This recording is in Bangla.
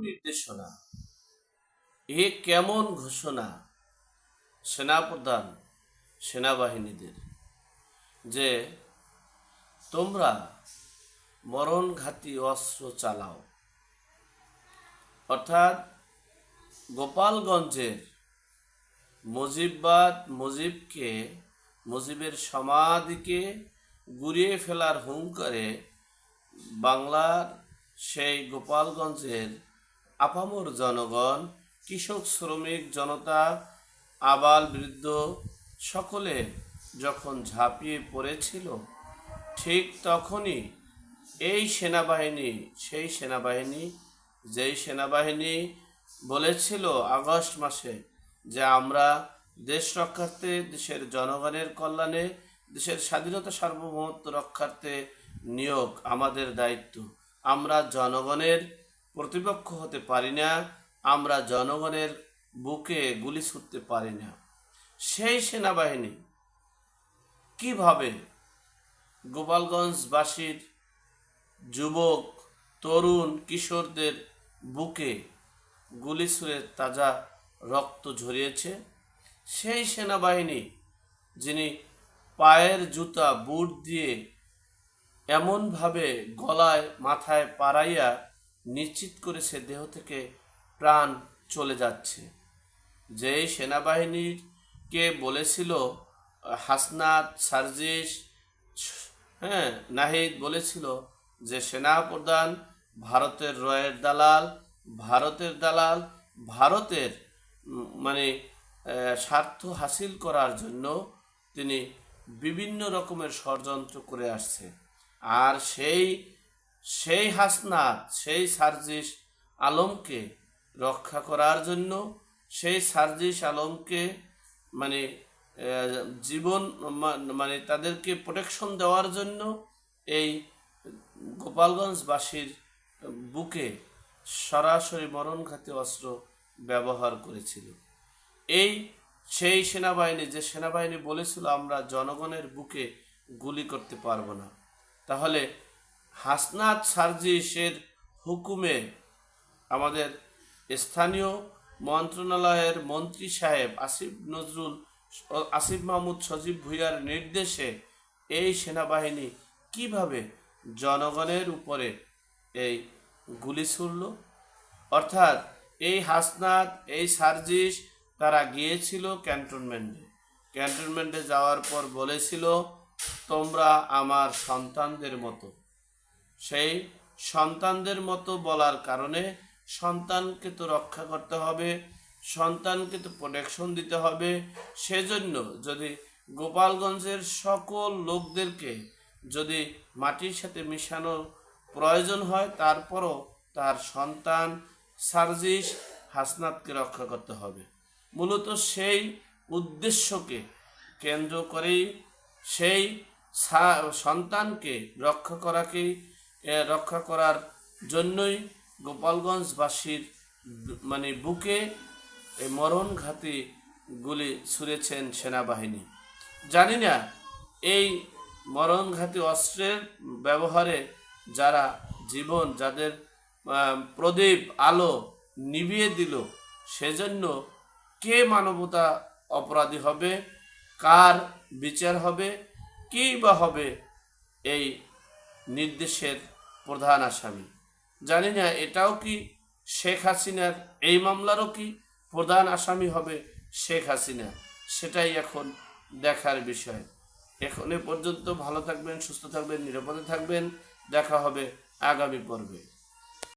নির্দেশনা। এ কেমন ঘোষণা? সেনাপ্রধান, সেনাবাহিনীদের, যে তোমরা মরণঘাতী অস্ত্র চালাও। অর্থাৎ গোপালগঞ্জের মুজিববাদ মুজিবকে মুজিবের সমাধিকে গুড়িয়ে ফেলার হুঙ্কারে বাংলার সেই গোপালগঞ্জের আপামর জনগণ, কৃষক, শ্রমিক, জনতা, আবাল বৃদ্ধ সকলে যখন ঝাঁপিয়ে পড়েছিল, ঠিক তখনই এই সেনাবাহিনী, সেই সেনাবাহিনী, যেই সেনাবাহিনী বলেছিল আগস্ট মাসে যে আমরা দেশ রক্ষার্থে, দেশের জনগণের কল্যাণে, দেশের স্বাধীনতা সার্বভৌমত্ব রক্ষার্থে নিয়োগ আমাদের দায়িত্ব। আমরা জনগণের প্রতিপক্ষ হতে পারি না, আমরা জনগণের বুকে গুলি ছুটতে পারি না। সেই সেনাবাহিনী কীভাবে গোপালগঞ্জবাসীর যুবক, তরুণ, কিশোরদের বুকে গুলি ছুঁড়ে তাজা রক্ত ঝরিয়েছে? সেই সেনাবাহিনী যিনি পায়ের জুতা, বুট দিয়ে এমনভাবে গলায়, মাথায় পাড়াইয়া নিশ্চিত করে সে দেহ থেকে প্রাণ চলে যাচ্ছে। যেই সেনাবাহিনীকে বলেছিল, হাসনাত, সার্জিস হ্যাঁ নাহিদ বলেছিল যে, সেনাপ্রধান ভারতের রয়ের দালাল, ভারতের দালাল, ভারতের মানে স্বার্থ হাসিল করার জন্য তিনি বিভিন্ন রকমের ষড়যন্ত্র করে আসছে। আর সেই সেই হাসনাত, সেই সার্জিস আলমকে রক্ষা করার জন্য, সেই সার্জিস আলমকে মানে জীবন মানে তাদেরকে প্রোটেকশন দেওয়ার জন্য এই গোপালগঞ্জবাসীর বুকে সরাসরি মরণঘাতী অস্ত্র ব্যবহার করেছিল। এই, সেই সেনাবাহিনী, যে সেনাবাহিনী বলেছিল আমরা জনগণের বুকে গুলি করতে পারব না। তাহলে হাসনাত সার্জিসের হুকুমে আমাদের স্থানীয় মন্ত্রণালয়ের মন্ত্রী সাহেব আসিফ নজরুল, আসিফ মাহমুদ সজীব ভুইয়ার নির্দেশে এই সেনাবাহিনী কীভাবে জনগণের উপরে এই গুলি ছুড়ল? অর্থাৎ এই হাসনাত, এই সার্জিস তারা গিয়েছিল ক্যান্টনমেন্টে। ক্যান্টনমেন্টে যাওয়ার পর বলেছিল, তোমরা আমার সন্তানদের মতো। সেই সন্তানদের মতো বলার কারণে সন্তানকে তো রক্ষা করতে হবে, সন্তানকে তো প্রোটেকশন দিতে হবে। সেজন্য যদি গোপালগঞ্জের সকল লোকদেরকে যদি মাটির সাথে মিশানো প্রয়োজন হয়, তারপরও তার সন্তান সার্জিস হাসনাতকে রক্ষা করতে হবে। মূলত সেই উদ্দেশ্যকে কেন্দ্র করেই সেই সন্তানকে রক্ষা করাকেই রক্ষা করার জন্যই গোপালগঞ্জবাসীর মানে বুকে এই মরণঘাতী গুলি ছুঁড়েছেন সেনাবাহিনী। জানি না এই মরণঘাতী অস্ত্রের ব্যবহারে যারা জীবন, যাদের প্রদীপ, আলো নিভিয়ে দিল, সেজন্য কে মানবতা অপরাধী হবে, কার বিচার হবে, কি বা হবে এই নির্দেশের প্রধান আসামি। জানি না, এটাও কি শেখ হাসিনার, এই মামলারও কি প্রধান আসামি হবে শেখ হাসিনা? সেটাই এখন দেখার বিষয়। এখন এ পর্যন্ত ভালো থাকবেন, সুস্থ থাকবেন, নিরাপদে থাকবেন। দেখা হবে আগামী পর্বে।